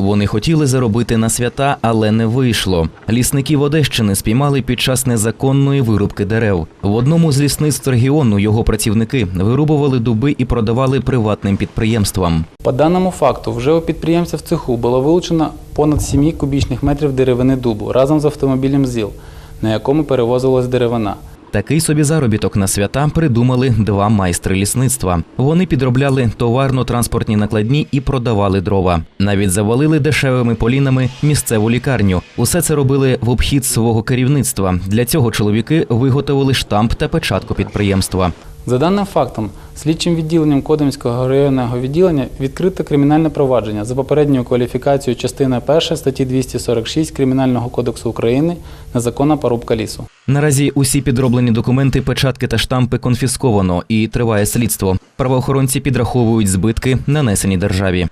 Вони хотіли заробити на свята, але не вийшло. Лісників Одещини спіймали під час незаконної вирубки дерев. В одному з лісництв регіону його працівники вирубували дуби і продавали приватним підприємствам. По даному факту, вже у підприємця в цеху було вилучено понад 7 кубічних метрів деревини дубу разом з автомобілем ЗІЛ, на якому перевозилась деревина. Такий собі заробіток на свята придумали два майстри лісництва. Вони підробляли товарно-транспортні накладні і продавали дрова. Навіть завалили дешевими полінами місцеву лікарню. Усе це робили в обхід свого керівництва. Для цього чоловіки виготовили штамп та печатку підприємства. За даним фактом, слідчим відділенням Кодимського районного відділення відкрите кримінальне провадження за попередньою кваліфікацією частини 1 статті 246 Кримінального кодексу України незаконна порубка лісу. Наразі усі підроблені документи, печатки та штампи конфісковано і триває слідство. Правоохоронці підраховують збитки, нанесені державі.